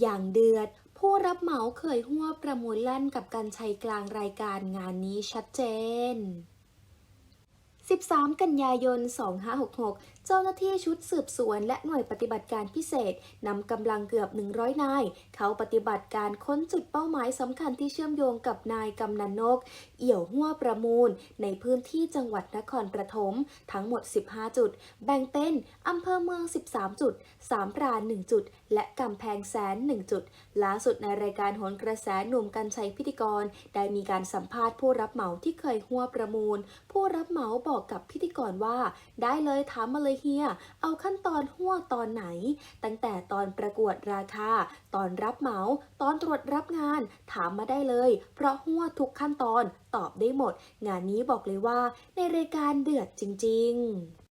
อย่างเดือด ผู้รับเหมาเคยหัวประมูลลั่นกับการชัยกลางรายการงานนี้ชัดเจน 13 กันยายน 2566 เจ้าหน้าที่ชุดสืบสวนและหน่วยปฏิบัติการพิเศษนำกำลังเกือบ 100 นาย เข้าปฏิบัติการค้นจุดเป้าหมายสำคัญที่เชื่อมโยงกับนายกำนันนก เอี่ยวหัวประมูล ในพื้นที่จังหวัดนครปฐมทั้งหมด 15 จุด แบ่งเป็นอำเภอเมือง 13 จุด สามพราน1จุด และกำแพงแสน 1 จุด ล่าสุดในรายการโหนกระแสหนุ่มกัญชัยพิธีกร ได้มีการสัมภาษณ์ผู้รับเหมาที่เคยหัวประมูล ผู้รับเหมาบอกกับพิธีกรว่า ได้เลยถามมาเลยเฮีย เอาขั้นตอนหัวตอนไหน ตั้งแต่ตอนประกวดราคา ตอนรับเหมา ตอนตรวจรับงาน ถามมาได้เลย เพราะหัวทุกขั้นตอนตอบได้หมด งานนี้บอกเลยว่า ในรายการเดือดจริง ๆ